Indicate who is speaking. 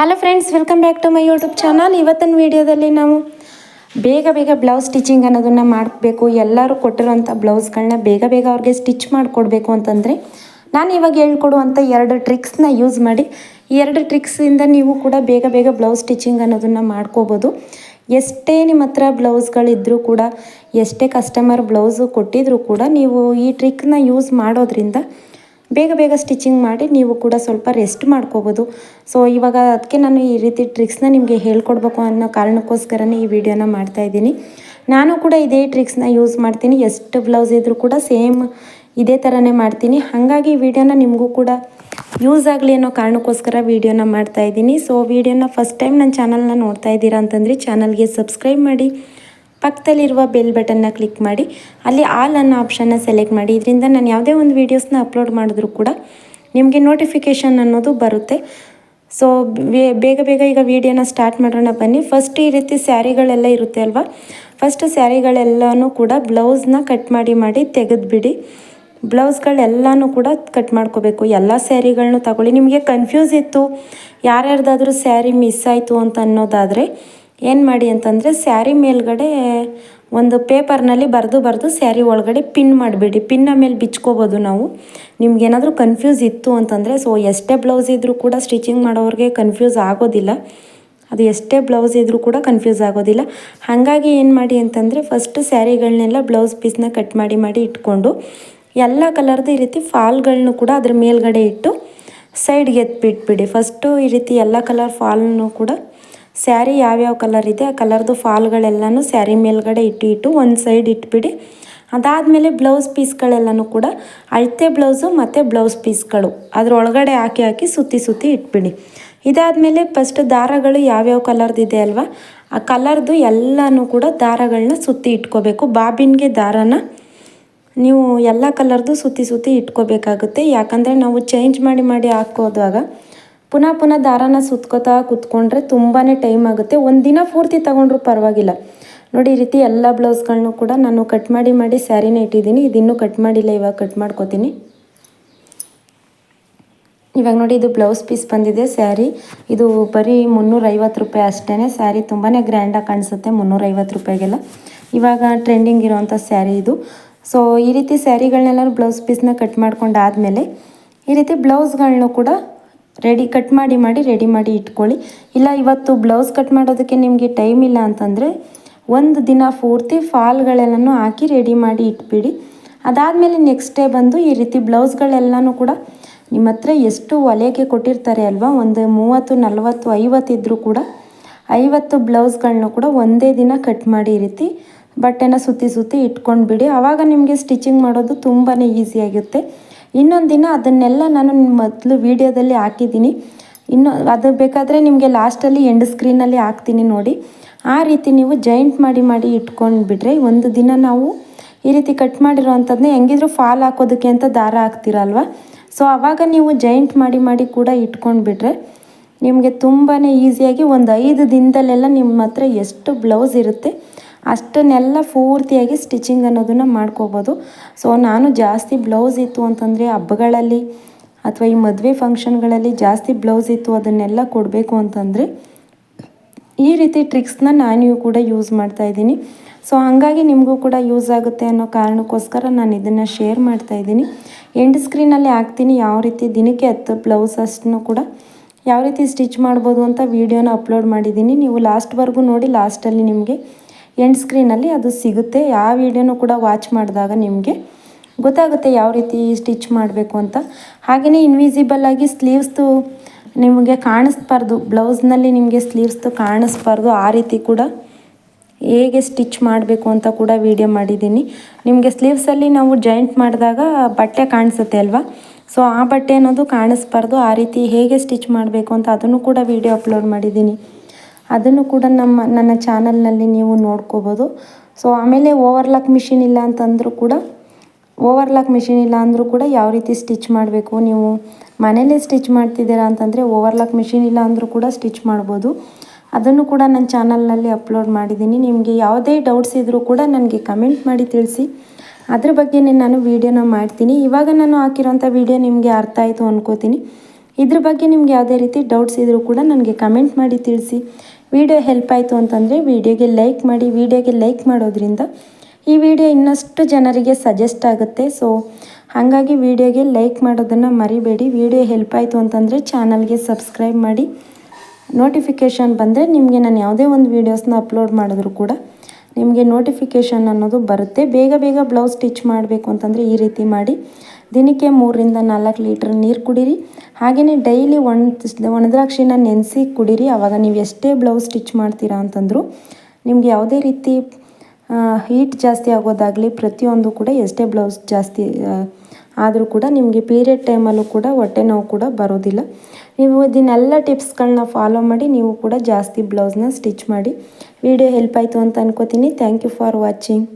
Speaker 1: Hello friends welcome back to my YouTube channel ಇವತ್ತಿನ ವಿಡಿಯೋದಲ್ಲಿ ನಾವು ಬೇಗ ಬೇಗ ಬ್ಲೌಸ್ ಸ್ಟಿಚಿಂಗ್ ಅನ್ನೋದನ್ನು ಮಾಡಬೇಕು. ಎಲ್ಲರೂ ಕೊಟ್ಟಿರುವಂಥ ಬ್ಲೌಸ್ಗಳನ್ನ ಬೇಗ ಬೇಗ ಅವ್ರಿಗೆ ಸ್ಟಿಚ್ ಮಾಡಿಕೊಡ್ಬೇಕು ಅಂತಂದರೆ ನಾನು ಇವಾಗ ಹೇಳ್ಕೊಡುವಂಥ ಎರಡು ಟ್ರಿಕ್ಸ್ನ ಯೂಸ್ ಮಾಡಿ. ಎರಡು ಟ್ರಿಕ್ಸಿಂದ ನೀವು ಕೂಡ ಬೇಗ ಬೇಗ ಬ್ಲೌಸ್ ಸ್ಟಿಚಿಂಗ್ ಅನ್ನೋದನ್ನು ಮಾಡ್ಕೋಬೋದು. ಎಷ್ಟೇ ನಿಮ್ಮ ಹತ್ರ ಬ್ಲೌಸ್ಗಳಿದ್ದರೂ ಕೂಡ, ಎಷ್ಟೇ ಕಸ್ಟಮರ್ ಬ್ಲೌಸು ಕೊಟ್ಟಿದ್ರೂ ಕೂಡ ನೀವು ಈ ಟ್ರಿಕ್ನ ಯೂಸ್ ಮಾಡೋದ್ರಿಂದ ಬೇಗ ಬೇಗ ಸ್ಟಿಚಿಂಗ್ ಮಾಡಿ ನೀವು ಕೂಡ ಸ್ವಲ್ಪ ರೆಸ್ಟ್ ಮಾಡ್ಕೋಬೋದು. ಸೊ ಇವಾಗ ಅದಕ್ಕೆ ನಾನು ಈ ರೀತಿ ಟ್ರಿಕ್ಸ್ನ ನಿಮಗೆ ಹೇಳ್ಕೊಡ್ಬೇಕು ಅನ್ನೋ ಕಾರಣಕ್ಕೋಸ್ಕರನೇ ಈ ವಿಡಿಯೋನ ಮಾಡ್ತಾ ಇದ್ದೀನಿ. ನಾನು ಕೂಡ ಇದೇ ಟ್ರಿಕ್ಸ್ನ ಯೂಸ್ ಮಾಡ್ತೀನಿ. ಎಷ್ಟು ಬ್ಲೌಸ್ ಇದ್ದರೂ ಕೂಡ ಸೇಮ್ ಇದೇ ಥರನೇ ಮಾಡ್ತೀನಿ. ಹಾಗಾಗಿ ಈ ವಿಡಿಯೋನ ನಿಮಗೂ ಕೂಡ ಯೂಸ್ ಆಗಲಿ ಅನ್ನೋ ಕಾರಣಕ್ಕೋಸ್ಕರ ವಿಡಿಯೋನ ಮಾಡ್ತಾ ಇದ್ದೀನಿ. ಸೊ ವಿಡಿಯೋನ ಫಸ್ಟ್ ಟೈಮ್ ನನ್ನ ಚಾನಲ್ನ ನೋಡ್ತಾ ಇದ್ದೀರಾ ಅಂತಂದರೆ ಚಾನಲ್ಗೆ ಸಬ್ಸ್ಕ್ರೈಬ್ ಮಾಡಿ. ಪಕ್ಕದಲ್ಲಿರುವ ಬೆಲ್ ಬಟನ್ನ ಕ್ಲಿಕ್ ಮಾಡಿ. ಅಲ್ಲಿ ಆಲ್ ಅನ್ನೋ ಆಪ್ಷನ್ನ ಸೆಲೆಕ್ಟ್ ಮಾಡಿ. ಇದರಿಂದ ನಾನು ಯಾವುದೇ ಒಂದು ವೀಡಿಯೋಸ್ನ ಅಪ್ಲೋಡ್ ಮಾಡಿದ್ರೂ ಕೂಡ ನಿಮಗೆ ನೋಟಿಫಿಕೇಷನ್ ಅನ್ನೋದು ಬರುತ್ತೆ. ಸೊ ಬೇಗ ಬೇಗ ಈಗ ವೀಡಿಯೋನ ಸ್ಟಾರ್ಟ್ ಮಾಡೋಣ ಬನ್ನಿ. ಫಸ್ಟ್ ಈ ರೀತಿ ಸ್ಯಾರಿಗಳೆಲ್ಲ ಇರುತ್ತೆ ಅಲ್ವಾ? ಫಸ್ಟ್ ಸ್ಯಾರಿಗಳೆಲ್ಲನೂ ಕೂಡ ಬ್ಲೌಸ್ನ ಕಟ್ ಮಾಡಿ ಮಾಡಿ ತೆಗೆದುಬಿಡಿ. ಬ್ಲೌಸ್ಗಳೆಲ್ಲನೂ ಕೂಡ ಕಟ್ ಮಾಡ್ಕೋಬೇಕು. ಎಲ್ಲ ಸ್ಯಾರಿಗಳನ್ನೂ ತಗೊಳ್ಳಿ. ನಿಮಗೆ ಕನ್ಫ್ಯೂಸ್ ಇತ್ತು. ಯಾರ್ಯಾರ್ದಾದ್ರೂ ಸ್ಯಾರಿ ಮಿಸ್ ಆಯಿತು ಅಂತ ಅನ್ನೋದಾದರೆ ಏನು ಮಾಡಿ ಅಂತಂದರೆ ಸ್ಯಾರಿ ಮೇಲ್ಗಡೆ ಒಂದು ಪೇಪರ್ನಲ್ಲಿ ಬರೆದು ಬರೆದು ಸ್ಯಾರಿ ಒಳಗಡೆ ಪಿನ್ ಮಾಡಿಬಿಡಿ. ಪಿನ್ನ ಮೇಲೆ ಬಿಚ್ಕೋಬೋದು ನಾವು. ನಿಮ್ಗೇನಾದರೂ ಕನ್ಫ್ಯೂಸ್ ಇತ್ತು ಅಂತಂದರೆ ಸೊ ಎಷ್ಟೇ ಬ್ಲೌಸ್ ಇದ್ದರೂ ಕೂಡ ಸ್ಟಿಚಿಂಗ್ ಮಾಡೋರಿಗೆ ಕನ್ಫ್ಯೂಸ್ ಆಗೋದಿಲ್ಲ. ಅದು ಎಷ್ಟೇ ಬ್ಲೌಸ್ ಇದ್ದರೂ ಕೂಡ ಕನ್ಫ್ಯೂಸ್ ಆಗೋದಿಲ್ಲ. ಹಾಗಾಗಿ ಏನು ಮಾಡಿ ಅಂತಂದರೆ ಫಸ್ಟ್ ಸ್ಯಾರಿಗಳನ್ನೆಲ್ಲ ಬ್ಲೌಸ್ ಪೀಸ್ನ ಕಟ್ ಮಾಡಿ ಮಾಡಿ ಇಟ್ಕೊಂಡು, ಎಲ್ಲ ಕಲರ್ದು ಈ ರೀತಿ ಫಾಲ್ಗಳನ್ನೂ ಕೂಡ ಅದ್ರ ಮೇಲ್ಗಡೆ ಇಟ್ಟು ಸೈಡ್ಗೆ ಎತ್ಬಿಟ್ಬಿಡಿ. ಫಸ್ಟು ಈ ರೀತಿ ಎಲ್ಲ ಕಲರ್ ಫಾಲ್ನು ಕೂಡ ಸ್ಯಾರಿ ಯಾವ್ಯಾವ ಕಲರ್ ಇದೆ, ಆ ಕಲರ್ದು ಫಾಲ್ಗಳೆಲ್ಲನೂ ಸ್ಯಾರಿ ಮೇಲ್ಗಡೆ ಇಟ್ಟು ಇಟ್ಟು ಒಂದು ಸೈಡ್ ಇಟ್ಬಿಡಿ. ಅದಾದಮೇಲೆ ಬ್ಲೌಸ್ ಪೀಸ್ಗಳೆಲ್ಲನೂ ಕೂಡ ಅಳತೆ ಬ್ಲೌಸು ಮತ್ತು ಬ್ಲೌಸ್ ಪೀಸ್ಗಳು ಅದರೊಳಗಡೆ ಹಾಕಿ ಹಾಕಿ ಸುತ್ತಿ ಸುತ್ತಿ ಇಟ್ಬಿಡಿ. ಇದಾದಮೇಲೆ ಫಸ್ಟ್ ದಾರಗಳು ಯಾವ್ಯಾವ ಕಲರ್ದಿದೆ ಅಲ್ವಾ? ಆ ಕಲರ್ದು ಎಲ್ಲನೂ ಕೂಡ ದಾರಗಳನ್ನ ಸುತ್ತಿ ಇಟ್ಕೋಬೇಕು. ಬಾಬಿನ್ಗೆ ದಾರನ ನೀವು ಎಲ್ಲ ಕಲರ್ದು ಸುತ್ತಿ ಸುತ್ತಿ ಇಟ್ಕೋಬೇಕಾಗುತ್ತೆ. ಯಾಕಂದರೆ ನಾವು ಚೇಂಜ್ ಮಾಡಿ ಮಾಡಿ ಹಾಕೋದಾಗ ಪುನಃ ಪುನಃ ದಾರಾನ ಸುತ್ಕೋತಾ ಕುತ್ಕೊಂಡ್ರೆ ತುಂಬಾ ಟೈಮ್ ಆಗುತ್ತೆ. ಒಂದು ದಿನ ಪೂರ್ತಿ ತಗೊಂಡ್ರೂ ಪರವಾಗಿಲ್ಲ. ನೋಡಿ ಈ ರೀತಿ ಎಲ್ಲ ಬ್ಲೌಸ್ಗಳನ್ನೂ ಕೂಡ ನಾನು ಕಟ್ ಮಾಡಿ ಮಾಡಿ ಸ್ಯಾರಿನ ಇಟ್ಟಿದ್ದೀನಿ. ಇದಿನ್ನೂ ಕಟ್ ಮಾಡಿಲ್ಲ, ಇವಾಗ ಕಟ್ ಮಾಡ್ಕೋತೀನಿ. ಇವಾಗ ನೋಡಿ ಇದು ಬ್ಲೌಸ್ ಪೀಸ್ ಬಂದಿದೆ ಸ್ಯಾರಿ ಇದು ಬರೀ ಮುನ್ನೂರೈವತ್ತು ರೂಪಾಯಿ ಅಷ್ಟೇ ಸ್ಯಾರಿ ತುಂಬಾ ಗ್ರ್ಯಾಂಡಾಗಿ ಕಾಣಿಸುತ್ತೆ, ಮುನ್ನೂರೈವತ್ತು ರೂಪಾಯಿಗೆಲ್ಲ. ಇವಾಗ ಟ್ರೆಂಡಿಂಗ್ ಇರೋವಂಥ ಸ್ಯಾರಿ ಇದು. ಸೊ ಈ ರೀತಿ ಸ್ಯಾರಿಗಳನ್ನೆಲ್ಲರೂ ಬ್ಲೌಸ್ ಪೀಸ್ನ ಕಟ್ ಮಾಡ್ಕೊಂಡಾದಮೇಲೆ ಈ ರೀತಿ ಬ್ಲೌಸ್ಗಳನ್ನೂ ಕೂಡ ರೆಡಿ ಕಟ್ ಮಾಡಿ ಮಾಡಿ ರೆಡಿ ಮಾಡಿ ಇಟ್ಕೊಳ್ಳಿ. ಇಲ್ಲ, ಇವತ್ತು ಬ್ಲೌಸ್ ಕಟ್ ಮಾಡೋದಕ್ಕೆ ನಿಮಗೆ ಟೈಮ್ ಇಲ್ಲ ಅಂತಂದರೆ ಒಂದು ದಿನ ಪೂರ್ತಿ ಫಾಲ್ಗಳೆಲ್ಲನೂ ಹಾಕಿ ರೆಡಿ ಮಾಡಿ ಇಟ್ಬಿಡಿ. ಅದಾದಮೇಲೆ ನೆಕ್ಸ್ಟ್ ಡೇ ಬಂದು ಈ ರೀತಿ ಬ್ಲೌಸ್ಗಳೆಲ್ಲನೂ ಕೂಡ ನಿಮ್ಮ ಹತ್ರ ಎಷ್ಟು ಒಲೆಗೆ ಕೊಟ್ಟಿರ್ತಾರೆ ಅಲ್ವಾ, ಒಂದು ಮೂವತ್ತು, ನಲವತ್ತು, ಐವತ್ತು ಇದ್ದರೂ ಕೂಡ ಐವತ್ತು ಬ್ಲೌಸ್ಗಳನ್ನೂ ಕೂಡ ಒಂದೇ ದಿನ ಕಟ್ ಮಾಡಿ ರೀತಿ ಬಟ್ಟೆನ ಸುತ್ತಿ ಸುತ್ತಿ ಇಟ್ಕೊಂಡು ಬಿಡಿ ಆವಾಗ ನಿಮಗೆ ಸ್ಟಿಚಿಂಗ್ ಮಾಡೋದು ತುಂಬಾ ಈಸಿಯಾಗುತ್ತೆ ಇನ್ನೊಂದು ದಿನ ಅದನ್ನೆಲ್ಲ ನಾನು ಮೊದಲು ವೀಡಿಯೋದಲ್ಲಿ ಹಾಕಿದ್ದೀನಿ. ಇನ್ನು ಅದು ಬೇಕಾದರೆ ನಿಮಗೆ ಲಾಸ್ಟಲ್ಲಿ ಎಂಡ್ ಸ್ಕ್ರೀನಲ್ಲಿ ಹಾಕ್ತೀನಿ ನೋಡಿ. ಆ ರೀತಿ ನೀವು ಜಾಯಿಂಟ್ ಮಾಡಿ ಮಾಡಿ ಇಟ್ಕೊಂಡು ಬಿಟ್ರೆ ಒಂದು ದಿನ ನಾವು ಈ ರೀತಿ ಕಟ್ ಮಾಡಿರೋ ಹೆಂಗಿದ್ರು ಫಾಲ್ ಹಾಕೋದಕ್ಕೆ ಅಂತ ದಾರ ಹಾಕ್ತಿರಲ್ವ? ಸೊ ಆವಾಗ ನೀವು ಜಾಯಿಂಟ್ ಮಾಡಿ ಮಾಡಿ ಕೂಡ ಇಟ್ಕೊಂಡು ಬಿಟ್ರೆ ನಿಮಗೆ ತುಂಬಾ ಈಸಿಯಾಗಿ ಒಂದು ಐದು ದಿನದಲ್ಲೆಲ್ಲ ನಿಮ್ಮ ಹತ್ರ ಎಷ್ಟು ಬ್ಲೌಸ್ ಇರುತ್ತೆ. ಅಷ್ಟನ್ನೆಲ್ಲ ಪೂರ್ತಿಯಾಗಿ ಸ್ಟಿಚಿಂಗ್ ಅನ್ನೋದನ್ನು ಮಾಡ್ಕೋಬೋದು. ಸೊ ನಾನು ಜಾಸ್ತಿ ಬ್ಲೌಸ್ ಇತ್ತು ಅಂತಂದರೆ ಹಬ್ಬಗಳಲ್ಲಿ ಅಥವಾ ಈ ಮದುವೆ ಫಂಕ್ಷನ್ಗಳಲ್ಲಿ ಜಾಸ್ತಿ ಬ್ಲೌಸ್ ಇತ್ತು ಅದನ್ನೆಲ್ಲ ಕೊಡಬೇಕು ಅಂತಂದರೆ ಈ ರೀತಿ ಟ್ರಿಕ್ಸ್ನ ನಾನು ಕೂಡ ಯೂಸ್ ಮಾಡ್ತಾ ಇದ್ದೀನಿ. ಸೊ ಹಾಗಾಗಿ ನಿಮಗೂ ಕೂಡ ಯೂಸ್ ಆಗುತ್ತೆ ಅನ್ನೋ ಕಾರಣಕ್ಕೋಸ್ಕರ ನಾನು ಇದನ್ನು ಶೇರ್ ಮಾಡ್ತಾ ಇದ್ದೀನಿ. ಎಂಡ್ ಸ್ಕ್ರೀನಲ್ಲಿ ಹಾಕ್ತೀನಿ ಯಾವ ರೀತಿ ದಿನಕ್ಕೆ ಹತ್ತು ಬ್ಲೌಸ್ ಅಷ್ಟನ್ನು ಕೂಡ ಯಾವ ರೀತಿ ಸ್ಟಿಚ್ ಮಾಡ್ಬೋದು ಅಂತ ವೀಡಿಯೋನ ಅಪ್ಲೋಡ್ ಮಾಡಿದ್ದೀನಿ. ನೀವು ಲಾಸ್ಟ್ವರೆಗೂ ನೋಡಿ, ಲಾಸ್ಟಲ್ಲಿ ನಿಮಗೆ ಎಂಡ್ ಸ್ಕ್ರೀನಲ್ಲಿ ಅದು ಸಿಗುತ್ತೆ. ಯಾವ ವೀಡಿಯೋನೂ ಕೂಡ ವಾಚ್ ಮಾಡಿದಾಗ ನಿಮಗೆ ಗೊತ್ತಾಗುತ್ತೆ ಯಾವ ರೀತಿ ಸ್ಟಿಚ್ ಮಾಡಬೇಕು ಅಂತ. ಹಾಗೆಯೇ ಇನ್ವಿಸಿಬಲ್ ಆಗಿ ಸ್ಲೀವ್ಸ್ದು ನಿಮಗೆ ಕಾಣಿಸ್ಬಾರ್ದು. ಬ್ಲೌಸ್ನಲ್ಲಿ ನಿಮಗೆ ಸ್ಲೀವ್ಸ್ದು ಕಾಣಿಸ್ಬಾರ್ದು. ಆ ರೀತಿ ಕೂಡ ಹೇಗೆ ಸ್ಟಿಚ್ ಮಾಡಬೇಕು ಅಂತ ಕೂಡ ವಿಡಿಯೋ ಮಾಡಿದ್ದೀನಿ. ನಿಮಗೆ ಸ್ಲೀವ್ಸಲ್ಲಿ ನಾವು ಜಾಯಿಂಟ್ ಮಾಡಿದಾಗ ಬಟ್ಟೆ ಕಾಣಿಸುತ್ತೆ ಅಲ್ವಾ? ಸೊ ಆ ಬಟ್ಟೆ ಅನ್ನೋದು ಕಾಣಿಸ್ಬಾರ್ದು. ಆ ರೀತಿ ಹೇಗೆ ಸ್ಟಿಚ್ ಮಾಡಬೇಕು ಅಂತ ಅದನ್ನು ಕೂಡ ವಿಡಿಯೋ ಅಪ್ಲೋಡ್ ಮಾಡಿದ್ದೀನಿ. ಅದನ್ನು ಕೂಡ ನಮ್ಮ, ನನ್ನ ಚಾನಲ್ನಲ್ಲಿ ನೀವು ನೋಡ್ಕೋಬೋದು. ಸೊ ಆಮೇಲೆ ಓವರ್ಲಾಕ್ ಮಿಷಿನ್ ಇಲ್ಲ ಅಂತಂದರೂ ಕೂಡ, ಓವರ್ಲಾಕ್ ಮಿಷಿನ್ ಇಲ್ಲ ಅಂದರೂ ಕೂಡ ಯಾವ ರೀತಿ ಸ್ಟಿಚ್ ಮಾಡಬೇಕು, ನೀವು ಮನೇಲೇ ಸ್ಟಿಚ್ ಮಾಡ್ತಿದ್ದೀರಾ ಅಂತಂದರೆ ಓವರ್ಲಾಕ್ ಮಿಷಿನ್ ಇಲ್ಲ ಅಂದರೂ ಕೂಡ ಸ್ಟಿಚ್ ಮಾಡ್ಬೋದು. ಅದನ್ನು ಕೂಡ ನನ್ನ ಚಾನಲ್ನಲ್ಲಿ ಅಪ್ಲೋಡ್ ಮಾಡಿದ್ದೀನಿ. ನಿಮಗೆ ಯಾವುದೇ ಡೌಟ್ಸ್ ಇದ್ದರೂ ಕೂಡ ನನಗೆ ಕಮೆಂಟ್ ಮಾಡಿ ತಿಳಿಸಿ. ಅದ್ರ ಬಗ್ಗೆನೇ ನಾನು ವೀಡಿಯೋನ ಮಾಡ್ತೀನಿ. ಇವಾಗ ನಾನು ಹಾಕಿರೋಂಥ ವೀಡಿಯೋ ನಿಮಗೆ ಅರ್ಥ ಆಯಿತು ಅನ್ಕೋತೀನಿ. ಇದ್ರ ಬಗ್ಗೆ ನಿಮ್ಗೆ ಯಾವುದೇ ರೀತಿ ಡೌಟ್ಸ್ ಇದ್ದರೂ ಕೂಡ ನನಗೆ ಕಮೆಂಟ್ ಮಾಡಿ ತಿಳಿಸಿ. ವಿಡಿಯೋ ಹೆಲ್ಪ್ ಆಯಿತು ಅಂತಂದರೆ ವಿಡಿಯೋಗೆ ಲೈಕ್ ಮಾಡಿ, ವಿಡಿಯೋಗೆ ಲೈಕ್ ಮಾಡೋದ್ರಿಂದ ಈ ವಿಡಿಯೋ ಇನ್ನಷ್ಟು ಜನರಿಗೆ ಸಜೆಸ್ಟ್ ಆಗುತ್ತೆ. ಸೊ ಹಾಗಾಗಿ ವಿಡಿಯೋಗೆ ಲೈಕ್ ಮಾಡೋದನ್ನು ಮರಿಬೇಡಿ. ವಿಡಿಯೋ ಹೆಲ್ಪ್ ಆಯಿತು ಅಂತಂದರೆ ಚಾನಲ್ಗೆ ಸಬ್ಸ್ಕ್ರೈಬ್ ಮಾಡಿ. ನೋಟಿಫಿಕೇಷನ್ ಬಂದರೆ ನಿಮಗೆ ನಾನು ಯಾವುದೇ ಒಂದು ವೀಡಿಯೋಸ್ನ ಅಪ್ಲೋಡ್ ಮಾಡಿದ್ರು ಕೂಡ ನಿಮಗೆ ನೋಟಿಫಿಕೇಷನ್ ಅನ್ನೋದು ಬರುತ್ತೆ. ಬೇಗ ಬೇಗ ಬ್ಲೌಸ್ ಸ್ಟಿಚ್ ಮಾಡಬೇಕು ಅಂತಂದರೆ ಈ ರೀತಿ ಮಾಡಿ. ದಿನಕ್ಕೆ ಮೂರರಿಂದ ನಾಲ್ಕು ಲೀಟ್ರ್ ನೀರು ಕುಡೀರಿ. ಹಾಗೆಯೇ ಡೈಲಿ ಒಣ ಒಣದ್ರಾಕ್ಷಿನ ನೆನೆಸಿ ಕುಡೀರಿ. ಆವಾಗ ನೀವು ಎಷ್ಟೇ ಬ್ಲೌಸ್ ಸ್ಟಿಚ್ ಮಾಡ್ತೀರಾ ಅಂತಂದರೂ ನಿಮಗೆ ಯಾವುದೇ ರೀತಿ ಹೀಟ್ ಜಾಸ್ತಿ ಆಗೋದಾಗಲಿ ಪ್ರತಿಯೊಂದು ಕೂಡ ಎಷ್ಟೇ ಬ್ಲೌಸ್ ಜಾಸ್ತಿ ಆದರೂ ಕೂಡ ನಿಮಗೆ ಪೀರಿಯಡ್ ಟೈಮಲ್ಲೂ ಕೂಡ ಹೊಟ್ಟೆ ನೋವು ಕೂಡ ಬರೋದಿಲ್ಲ. ನೀವು ಇದನ್ನೆಲ್ಲ ಟಿಪ್ಸ್ಗಳನ್ನ ಫಾಲೋ ಮಾಡಿ, ನೀವು ಕೂಡ ಜಾಸ್ತಿ ಬ್ಲೌಸ್ನ ಸ್ಟಿಚ್ ಮಾಡಿ. ವಿಡಿಯೋ ಹೆಲ್ಪ್ ಆಯಿತು ಅಂತ ಅನ್ಕೋತೀನಿ. Thank you for watching